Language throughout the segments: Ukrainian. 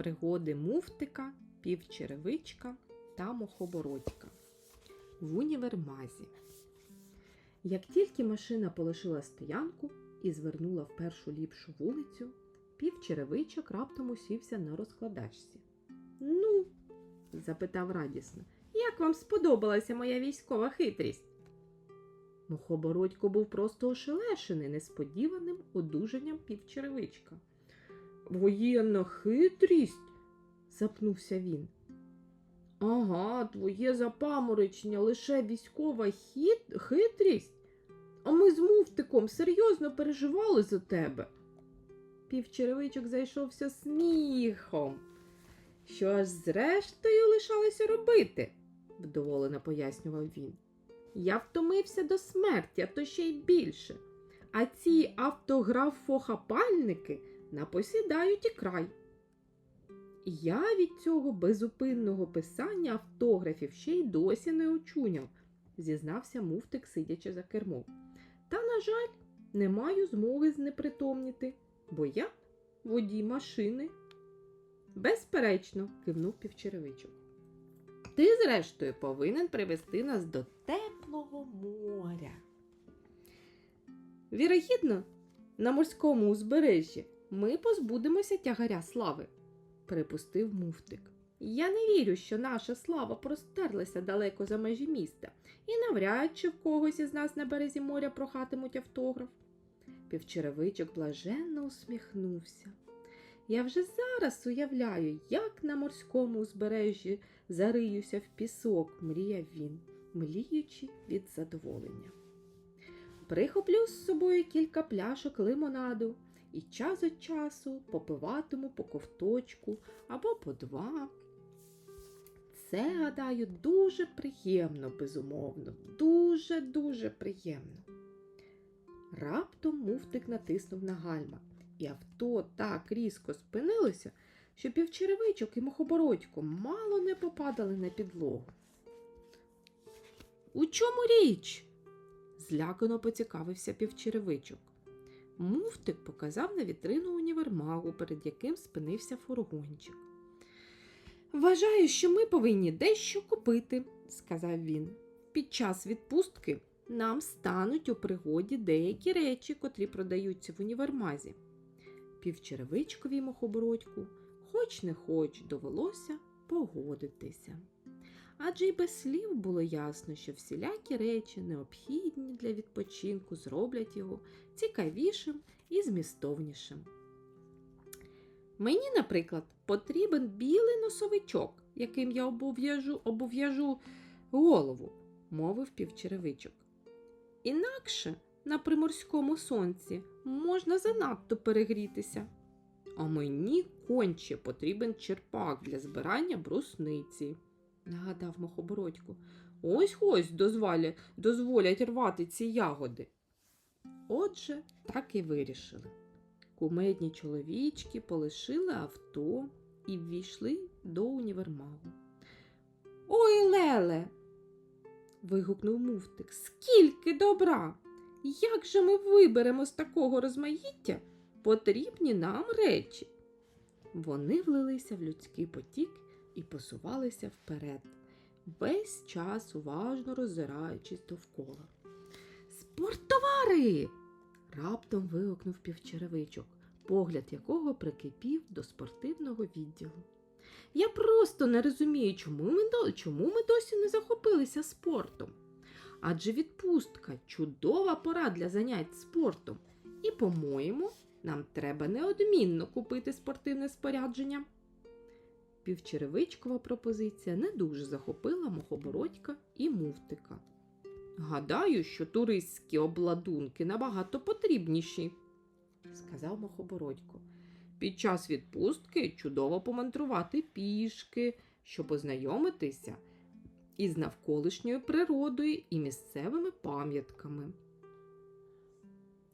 Пригоди муфтика, півчеревичка та мохобородька в універмазі. Як тільки машина полишила стоянку і звернула в першу ліпшу вулицю, півчеревичок раптом усівся на розкладачці. Ну, запитав радісно, як вам сподобалася моя військова хитрість? Мухобородько був просто ошелешений несподіваним одужанням півчеревичка. Воєнна хитрість? запнувся він. Ага, твоє запаморочення лише військова хит... хитрість. А ми з муфтиком серйозно переживали за тебе. Півчеревичок зайшовся сміхом. Що ж зрештою лишалося робити, вдоволено пояснював він. Я втомився до смерті, а то ще й більше. А ці автографохапальники напосідають і край. Я від цього безупинного писання автографів ще й досі не очуняв, зізнався муфтик, сидячи за кермом. Та, на жаль, не маю змоги знепритомніти, бо я водій машини. Безперечно, кивнув півчеревичок. Ти, зрештою, повинен привести нас до теплого моря. Вірогідно, на морському узбережжі ми позбудемося тягаря слави, припустив муфтик. Я не вірю, що наша слава простерлася далеко за межі міста, і навряд чи в когось із нас на березі моря прохатимуть автограф. Півчеревичок блаженно усміхнувся. Я вже зараз уявляю, як на морському узбережжі зариюся в пісок, мріяв він, мліючи від задоволення. Прихоплю з собою кілька пляшок лимонаду і час від часу попиватиму по ковточку або по два. Це, гадаю, дуже приємно, безумовно, дуже-дуже приємно. Раптом муфтик натиснув на гальма, і авто так різко спинилося, що півчеревичок і мухобородько мало не попадали на підлогу. У чому річ? злякано поцікавився півчеревичок. Муфтик показав на вітрину універмагу, перед яким спинився фургончик. Вважаю, що ми повинні дещо купити, сказав він. Під час відпустки нам стануть у пригоді деякі речі, котрі продаються в універмазі. Півчеревичкові мохобородьку, хоч не хоч, довелося погодитися. Адже й без слів було ясно, що всілякі речі, необхідні для відпочинку, зроблять його цікавішим і змістовнішим. Мені, наприклад, потрібен білий носовичок, яким я обов'яжу обов'яжу голову, мовив півчеревичок. Інакше на приморському сонці можна занадто перегрітися. А мені конче потрібен черпак для збирання брусниці, нагадав мохобородько. Ось ось дозволять, дозволять рвати ці ягоди. Отже, так і вирішили. Кумедні чоловічки полишили авто і ввійшли до універмагу. Ой, Леле. вигукнув муфтик. Скільки добра! Як же ми виберемо з такого розмаїття потрібні нам речі? Вони влилися в людський потік і посувалися вперед, весь час уважно роззираючись довкола. Спорттовари! раптом вигукнув півчеревичок, погляд якого прикипів до спортивного відділу. Я просто не розумію, чому ми, чому ми досі не захопилися спортом. Адже відпустка чудова пора для занять спортом. І, по-моєму, нам треба неодмінно купити спортивне спорядження. Півчеревичкова пропозиція не дуже захопила мохобородька і муфтика. Гадаю, що туристські обладунки набагато потрібніші, сказав Мохобородько. Під час відпустки чудово помандрувати пішки, щоб ознайомитися із навколишньою природою і місцевими пам'ятками.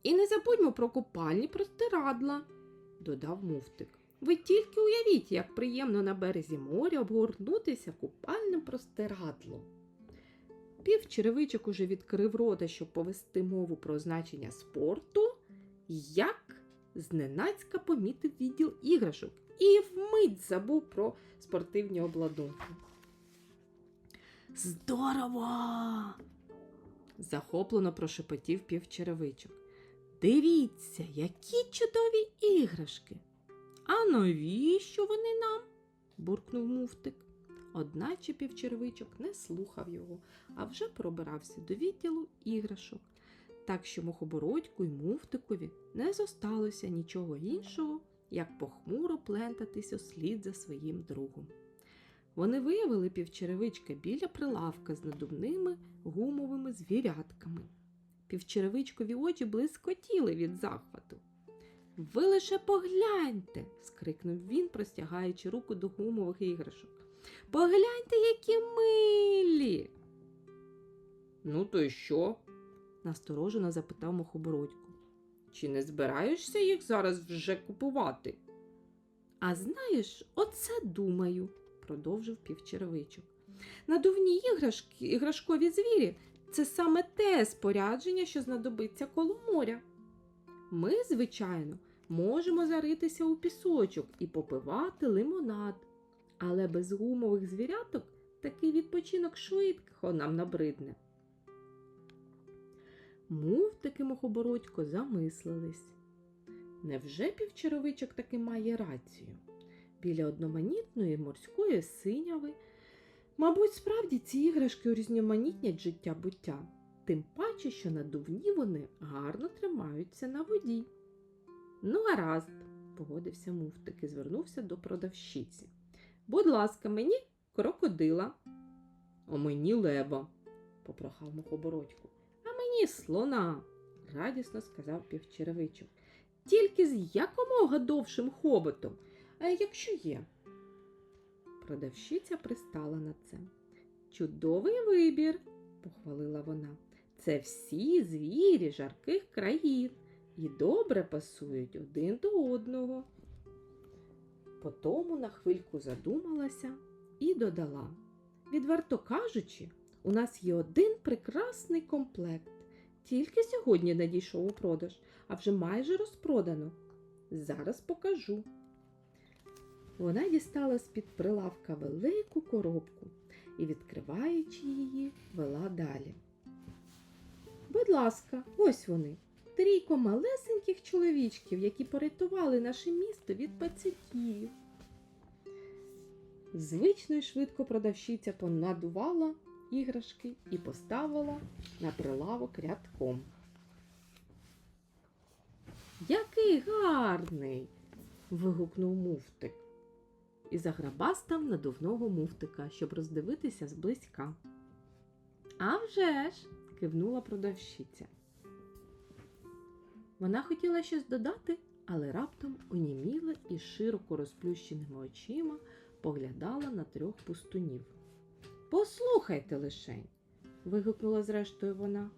І не забудьмо про купальні простирадла, додав муфтик. Ви тільки уявіть, як приємно на березі моря обгорнутися купальним простирадлом. Пів черевичок уже відкрив рота, щоб повести мову про значення спорту, як зненацька помітив відділ іграшок і вмить забув про спортивні обладунки. Здорово! захоплено прошепотів півчеревичок. Дивіться, які чудові іграшки. А навіщо вони нам? буркнув муфтик. Одначе півчеревичок не слухав його, а вже пробирався до відділу іграшок, так що мухобородьку й муфтикові не зосталося нічого іншого, як похмуро плентатись услід за своїм другом. Вони виявили півчеревичка біля прилавка з надувними гумовими звірятками. Півчеревичкові очі блискотіли від захвату. Ви лише погляньте, скрикнув він, простягаючи руку до гумових іграшок. Погляньте, які милі. Ну, то й що? насторожено запитав мухобородьку. Чи не збираєшся їх зараз вже купувати? А знаєш, оце думаю, продовжив півчеревичок. Надувні іграшки, іграшкові звірі це саме те спорядження, що знадобиться коло моря. Ми, звичайно, можемо заритися у пісочок і попивати лимонад, але без гумових звіряток такий відпочинок швидко нам набридне. Муфтики мухобородько замислились. Невже півчаровичок таки має рацію? Біля одноманітної морської синяви, мабуть, справді ці іграшки урізноманітнять життя буття, тим паче, що надувні вони гарно тримаються на воді. Ну, гаразд, погодився муфтик і звернувся до продавщиці. Будь ласка, мені крокодила. А мені лева, попрохав мухобородьку. А мені слона, радісно сказав півчеревичок. Тільки з якомога довшим хоботом, а якщо є. Продавщиця пристала на це. Чудовий вибір, похвалила вона. Це всі звірі жарких країн і добре пасують один до одного. Потому на хвильку задумалася і додала. Відверто кажучи, у нас є один прекрасний комплект. Тільки сьогодні надійшов у продаж, а вже майже розпродано. Зараз покажу. Вона дістала з-під прилавка велику коробку і, відкриваючи її, вела далі. Будь ласка, ось вони. Трійко малесеньких чоловічків, які порятували наше місто від пацюків. Звично й швидко продавщиця понадувала іграшки і поставила на прилавок рядком. Який гарний. вигукнув муфтик і заграбастав надувного муфтика, щоб роздивитися зблизька. «А вже ж!» – кивнула продавщиця. Вона хотіла щось додати, але раптом оніміла і широко розплющеними очима поглядала на трьох пустунів. Послухайте лишень, вигукнула зрештою вона.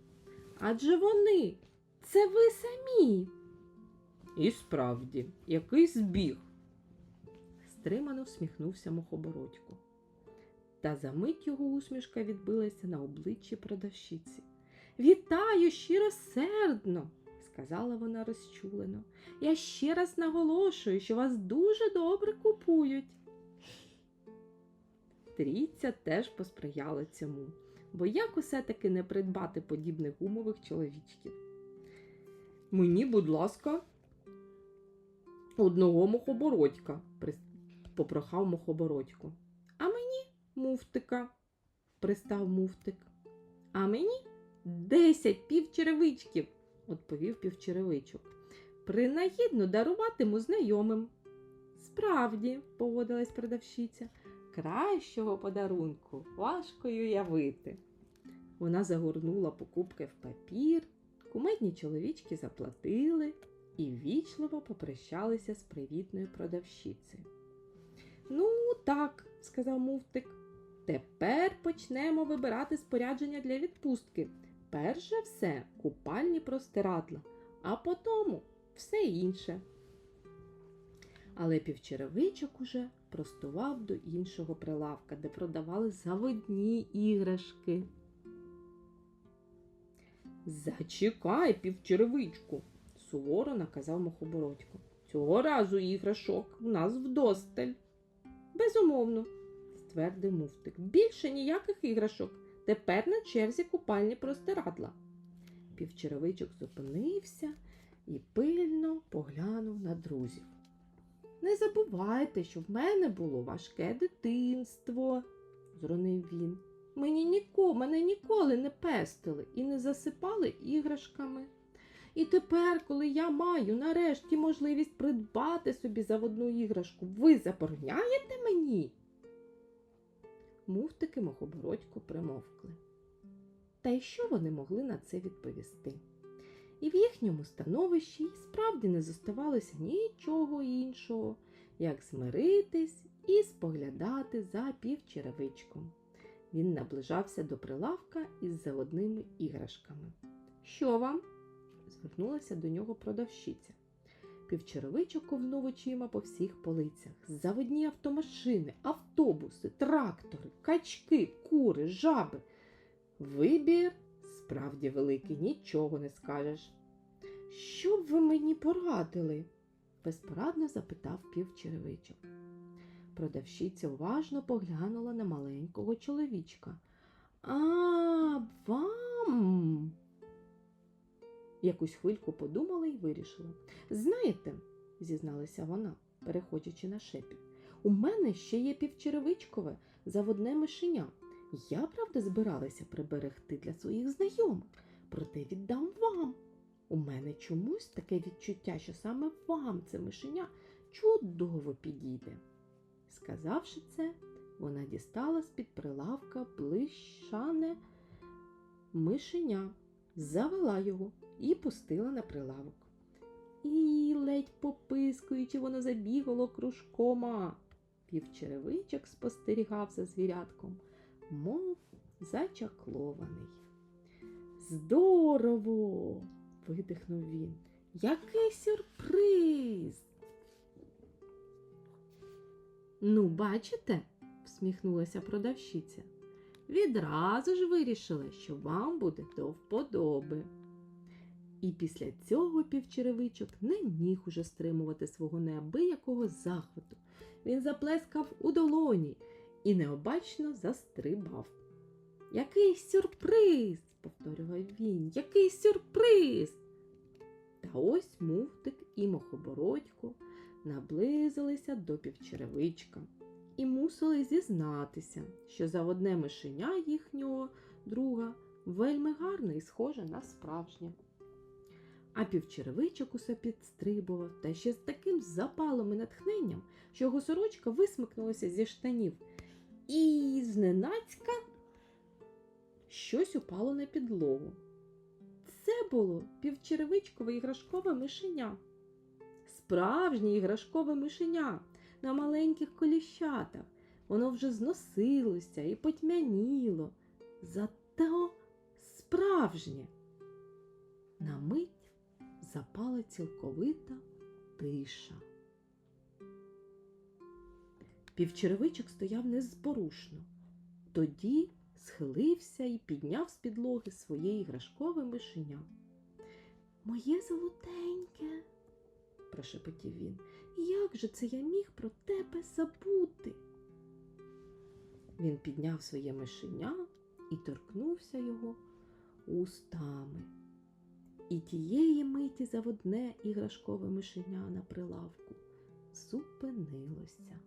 Адже вони, це ви самі. І справді, який збіг. Стримано всміхнувся мухобородько. Та за мить його усмішка відбилася на обличчі продавщиці. Вітаю щиросердно, сказала вона розчулено. Я ще раз наголошую, що вас дуже добре купують. Трійця теж посприяла цьому, бо як усе таки не придбати подібних гумових чоловічків. Мені, будь ласка, одного мухобородька, попрохав мухобородьку. А мені муфтика, пристав муфтик. А мені десять півчеревичків, відповів півчеревичок. Принагідно даруватиму знайомим. Справді, погодилась продавщиця, кращого подарунку важко уявити. Вона загорнула покупки в папір, кумедні чоловічки заплатили і ввічливо попрощалися з привітною продавщицею. Ну, так, сказав муфтик. Тепер почнемо вибирати спорядження для відпустки. Перш за все, купальні простирадла, а потому все інше. Але півчеревичок уже простував до іншого прилавка, де продавали заводні іграшки. Зачекай, півчеревичку, суворо наказав мухобородько. Цього разу іграшок у нас вдосталь. Безумовно, ствердив муфтик. Більше ніяких іграшок. Тепер на черзі купальні простирадла. Півчеревичок зупинився і пильно поглянув на друзів. Не забувайте, що в мене було важке дитинство, зронив він. Мені ніко, мене ніколи не пестили і не засипали іграшками. І тепер, коли я маю нарешті можливість придбати собі заводну іграшку, ви забороняєте мені? Муфтики мохобородько примовкли. Та й що вони могли на це відповісти? І в їхньому становищі й справді не зоставалося нічого іншого, як змиритись і споглядати за півчеревичком. Він наближався до прилавка із заводними іграшками. Що вам? звернулася до нього продавщиця. Півчеревичок ковнув очима по всіх полицях. Заводні автомашини, автобуси, трактори, качки, кури, жаби. Вибір справді великий, нічого не скажеш. Що б ви мені порадили? безпорадно запитав півчеревичок. Продавщиця уважно поглянула на маленького чоловічка. А, вам. Якусь хвильку подумала і вирішила. Знаєте, зізналася вона, переходячи на шепіт, у мене ще є півчеревичкове заводне мишеня. Я, правда, збиралася приберегти для своїх знайомих, проте віддам вам. У мене чомусь таке відчуття, що саме вам це мишеня чудово підійде. Сказавши це, вона дістала з-під прилавка блищане мишеня, завела його і пустила на прилавок. І, ледь попискуючи, воно забігало кружкома. Півчеревичок спостерігав за звірятком, мов зачаклований. Здорово! видихнув він. Який сюрприз! Ну, бачите, всміхнулася продавщиця. Відразу ж вирішила, що вам буде до вподоби. І після цього півчеревичок не міг уже стримувати свого неабиякого захвату. Він заплескав у долоні і необачно застрибав. Який сюрприз! повторював він. Який сюрприз! Та ось муфтик і мохобородько наблизилися до півчеревичка і мусили зізнатися, що заводне мишеня їхнього друга вельми гарне і схоже на справжнє. А півчеревичок усе підстрибував та ще з таким запалом і натхненням, що його сорочка висмикнулася зі штанів. І зненацька щось упало на підлогу. Це було півчеревичкове іграшкове мишеня. Справжнє іграшкове мишеня на маленьких коліщатах. Воно вже зносилося і потьмяніло. Зато справжнє. На мить запала цілковита тиша. Півчеревичок стояв незборушно. Тоді схилився і підняв з підлоги своє іграшкове мишеня. Моє золотеньке, прошепотів він, як же це я міг про тебе забути? Він підняв своє мишеня і торкнувся його устами. І тієї миті заводне іграшкове мишеня на прилавку зупинилося.